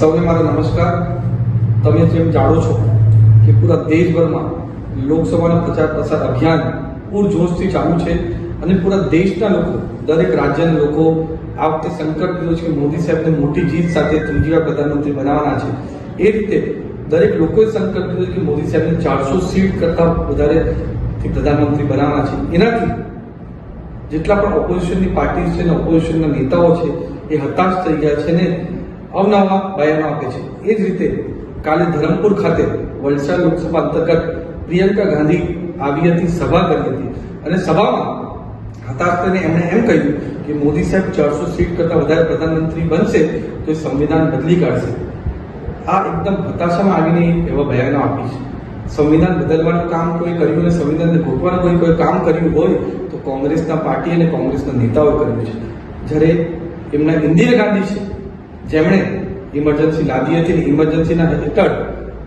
સૌને મારો નમસ્કાર. તમે જેમ જાણો છો કે પૂરા દેશભરમાં લોકસભાના પ્રચાર પ્રસાર અભિયાન પૂરજોશથી ચાલુ છે અને પૂરા દેશના લોકો, દરેક રાજ્યના લોકો આ વખતે સંકલ્પ લીધો છે કે મોદી સાહેબને મોટી જીત સાથે ત્રીજી પ્રધાનમંત્રી બનાવવાના છે. એ રીતે દરેક લોકોએ સંકલ્પ લીધો કે મોદી સાહેબને ચારસો સીટ કરતાં વધારે પ્રધાનમંત્રી બનાવવાના છે. એનાથી જેટલા પણ ઓપોઝિશનની પાર્ટી છે અને ઓપોઝિશનના નેતાઓ છે એ હતાશ થઈ ગયા છે ને અવનવા બયાનો આપે છે. એ જ રીતે કાલે ધરમપુર ખાતે વલસાડ લોકસભા અંતર્ગત પ્રિયંકા ગાંધી આવી હતી, સભા કરી હતી. અને સભામાં હતાશ થઈને એમણે એમ કહ્યું કે મોદી સાહેબ ચારસો સીટ કરતાં વધારે પ્રધાનમંત્રી બનશે તો સંવિધાન બદલી કાઢશે. આ એકદમ હતાશામાં આવીને એવા બયાનો આપી છે. સંવિધાન બદલવાનું કામ કોઈ કર્યું અને સંવિધાનને ઘોટવાનું કોઈ કોઈ કામ કર્યું હોય તો કોંગ્રેસના પાર્ટી અને કોંગ્રેસના નેતાઓએ કર્યું છે. જ્યારે એમના ઇન્દિરા ગાંધી છે જેમણે ઇમરજન્સી લાદી હતી અને ઇમરજન્સીના હેઠળ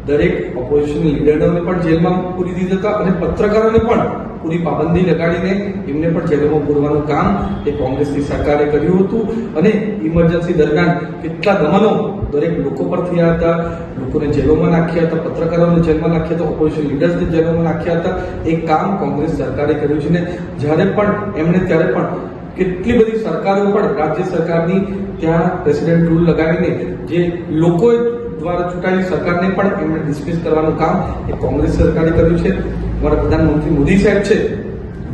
દરેક ઓપોઝિશન લીડરોને પણ જેલમાં પૂરી દીધા હતા અને પત્રકારોને પણ પૂરી પાબંદી લગાડીને એમને પણ જેલોમાં પૂરવાનું કામ એ કોંગ્રેસની સરકારે કર્યું હતું. અને ઇમરજન્સી દરમિયાન કેટલા દમનો દરેક લોકો પર થયા હતા. લોકોને જેલોમાં નાખ્યા હતા, પત્રકારોને જેલમાં નાખ્યા હતા ઓપોઝિશન લીડર્સને જેલોમાં નાખ્યા હતા. એ કામ કોંગ્રેસ સરકારે કર્યું છે ને જ્યારે પણ એમણે ત્યારે પણ કેટલી બધી સરકારો પણ રાજ્ય સરકારની ત્યાં પ્રેસિડેન્ટ રૂલ લગાવીને જે લોકો દ્વારા ચૂંટાયેલી સરકારને પણ એમણે ડિસમિસ કરવાનું કામ એ કોંગ્રેસ સરકારે કર્યું છે. અમારા પ્રધાનમંત્રી મોદી સાહેબ છે.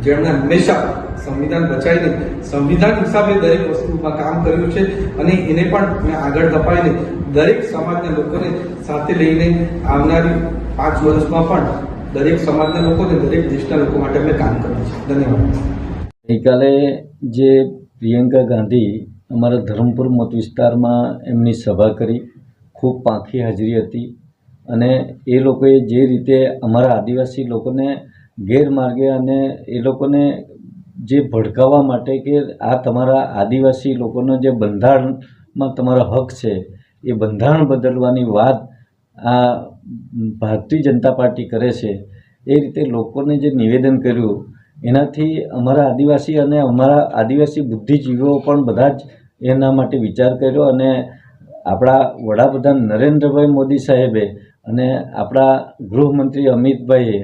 જેમણે હંમેશા સંવિધાન બચાવીને સંવિધાન હિસાબે દરેક વસ્તુમાં કામ કર્યું છે અને એને પણ મેં આગળ ધપાઈને દરેક સમાજના લોકોને સાથે લઈને આવનારી પાંચ વર્ષમાં પણ દરેક સમાજના લોકોને, દરેક દેશના લોકો માટે અમે કામ કરીએ છીએ ધન્યવાદ. ગઈકાલે જે પ્રિયંકા ગાંધી અમારા ધરમપુર મત વિસ્તારમાં એમની સભા કરી, ખૂબ પાંખી હાજરી હતી અને એ લોકોએ જે રીતે અમારા આદિવાસી લોકોને ગેરમાર્ગે અને એ લોકોને જે ભડકાવવા માટે કે આ તમારા આદિવાસી લોકોનો જે બંધારણમાં તમારો હક છે, એ બંધારણ બદલવાની વાત આ ભારતીય જનતા પાર્ટી કરે છે, એ રીતે લોકોને જે નિવેદન કર્યું એનાથી અમારા આદિવાસી અને અમારા આદિવાસી બુદ્ધિજીવીઓ પણ બધા જ એના માટે વિચાર કર્યો અને આપણા વડાપ્રધાન નરેન્દ્રભાઈ મોદી સાહેબે અને આપણા ગૃહમંત્રી અમિતભાઈએ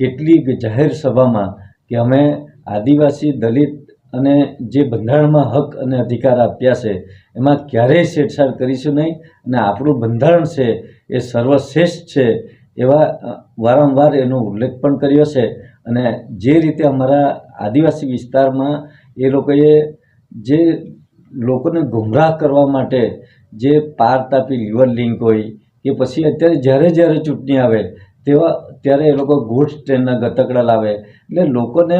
કેટલીક જાહેર સભામાં કે અમે આદિવાસી દલિત અને જે બંધારણમાં હક અને અધિકાર આપ્યા છે, એમાં ક્યારેય છેડછાડ કરીશું નહીં અને આપણું બંધારણ છે એ સર્વશ્રેષ્ઠ છે એવા વારંવાર એનો ઉલ્લેખ પણ કર્યો છે અને જે રીતે અમારા આદિવાસી વિસ્તારમાં એ લોકોએ જે લોકોને ગુમરાહ કરવા માટે જે પાર તાપી લિવર લિંક હોય કે પછી અત્યારે જ્યારે જ્યારે ચૂંટણી આવે તેવા, ત્યારે એ લોકો ગુડ્સ ટ્રેનના ગતકડા લાવે. એટલે લોકોને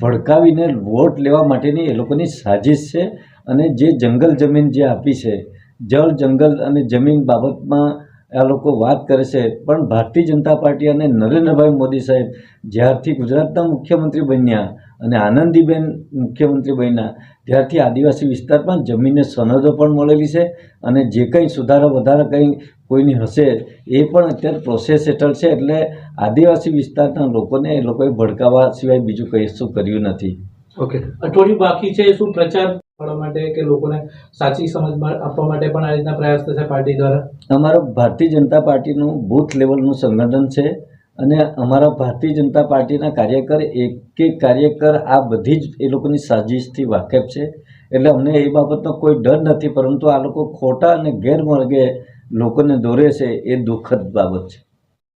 ભડકાવીને વોટ લેવા માટેની એ લોકોની સાજિશ છે અને જે જંગલ જમીન જે આપી છે, જળ જંગલ અને જમીન બાબતમાં આ લોકો વાત કરે છે. પણ ભારતીય જનતા પાર્ટી અને નરેન્દ્રભાઈ મોદી સાહેબ જ્યારથી ગુજરાતના મુખ્યમંત્રી બન્યા અને આનંદીબેન મુખ્યમંત્રી બન્યા, ત્યારથી આદિવાસી વિસ્તારમાં જમીનને સનદો પણ મળેલી છે અને જે કંઈ સુધારો વધારો કંઈ કોઈની હશે એ પણ અત્યારે પ્રોસેસ હેઠળ છે. એટલે આદિવાસી વિસ્તારના લોકોને એ લોકોએ ભડકાવવા સિવાય બીજું કંઈ શું કર્યું નથી. ઓકે. અઠવાડિયું બાકી છે, શું પ્રચાર માટે કે લોકોને સાચી સમજ આપવા માટે પણ આ રીતના પ્રયાસ થશે પાર્ટી દ્વારા? અમારો ભારતીય જનતા પાર્ટીનું બૂથ લેવલનું સંગઠન છે અને અમારા ભારતીય જનતા પાર્ટીના કાર્યકર એક એક કાર્યકર આ બધી જ એ લોકોની સાજિશથી વાકેફ છે. એટલે અમને એ બાબતનો કોઈ ડર નથી પરંતુ આ લોકો ખોટા અને ગેરમાર્ગે લોકોને દોરે છે એ દુઃખદ બાબત છે.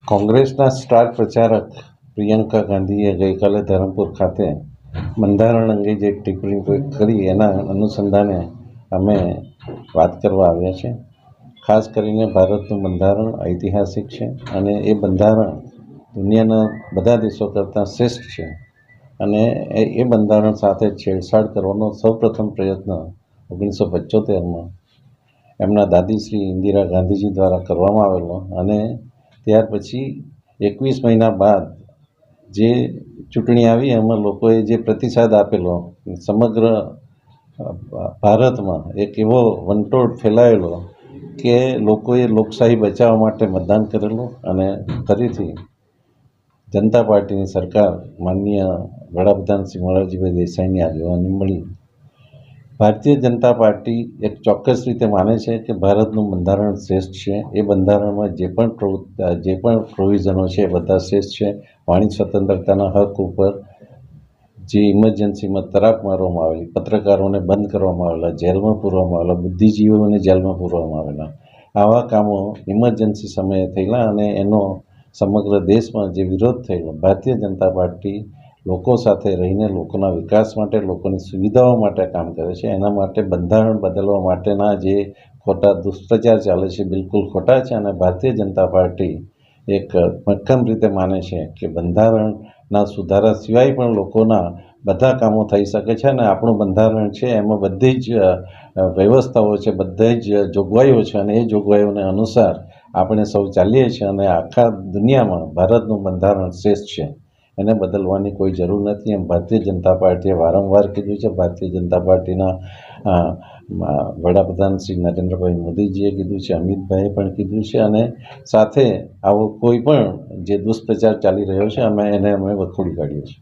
કોંગ્રેસના સ્ટાર પ્રચારક પ્રિયંકા ગાંધીએ ગઈકાલે ધરમપુર ખાતે બંધારણ અંગે જે ટિપ્પણી કરી એના અનુસંધાને અમે વાત કરવા આવ્યા છે. ખાસ કરીને ભારતનું બંધારણ ઐતિહાસિક છે અને એ બંધારણ દુનિયાના બધા દેશો કરતાં શ્રેષ્ઠ છે. અને એ બંધારણ સાથે છેડછાડ કરવાનો સૌપ્રથમ પ્રયત્ન ઓગણીસો પંચોતેરમાં એમના દાદી શ્રી ઇન્દિરા ગાંધીજી દ્વારા કરવામાં આવેલો અને ત્યાર પછી એકવીસ મહિના બાદ જે ચૂંટણી આવી એમાં લોકોએ જે પ્રતિસાદ આપેલો, સમગ્ર ભારતમાં એક એવો વંટોળ ફેલાયેલો કે લોકોએ લોકશાહી બચાવવા માટે મતદાન કરેલું અને ફરીથી જનતા પાર્ટીની સરકાર માનનીય વડાપ્રધાન શ્રી મોરારજીભાઈ દેસાઈની આગેવાની મળી. ભારતીય જનતા પાર્ટી એક ચોક્કસ રીતે માને છે કે ભારતનું બંધારણ શ્રેષ્ઠ છે. એ બંધારણમાં જે પણ જે પણ પ્રોવિઝનો છે એ બધા શ્રેષ્ઠ છે. વાણી સ્વતંત્રતાના હક ઉપર જે ઇમરજન્સીમાં તરાપ મારવામાં આવેલી, પત્રકારોને બંધ કરવામાં આવેલા, જેલમાં પૂરવામાં આવેલા, બુદ્ધિજીવીઓને જેલમાં પૂરવામાં આવેલા, આવા કામો ઇમરજન્સી સમયે થયેલા અને એનો સમગ્ર દેશમાં જે વિરોધ થયેલો, ભારતીય જનતા પાર્ટી લોકો સાથે રહીને લોકોના વિકાસ માટે, લોકોની સુવિધાઓ માટે કામ કરે છે. એના માટે બંધારણ બદલવા માટેના જે ખોટા દુષ્પ્રચાર ચાલે છે, બિલકુલ ખોટા છે અને ભારતીય જનતા પાર્ટી એક મક્કમ રીતે માને છે કે બંધારણના સુધારા સિવાય પણ લોકોના બધા કામો થઈ શકે છે અને આપણું બંધારણ છે એમાં બધી જ વ્યવસ્થાઓ છે, બધી જ જોગવાઈઓ છે અને એ જોગવાઈઓને અનુસાર આપણે સૌ ચાલીએ છીએ અને આખા દુનિયામાં ભારતનું બંધારણ શ્રેષ્ઠ છે. એને બદલવાની કોઈ જરૂર નથી. એમ ભારતીય જનતા પાર્ટીએ વારંવાર કીધું છે. ભારતીય જનતા પાર્ટીના વડાપ્રધાન શ્રી નરેન્દ્રભાઈ મોદીજીએ કીધું છે. અમિતભાઈએ પણ કીધું છે. અને સાથે આવો કોઈ પણ જે દુષ્પ્રચાર ચાલી રહ્યો છે, અમે એને અમે વખોડી કાઢીએ છે.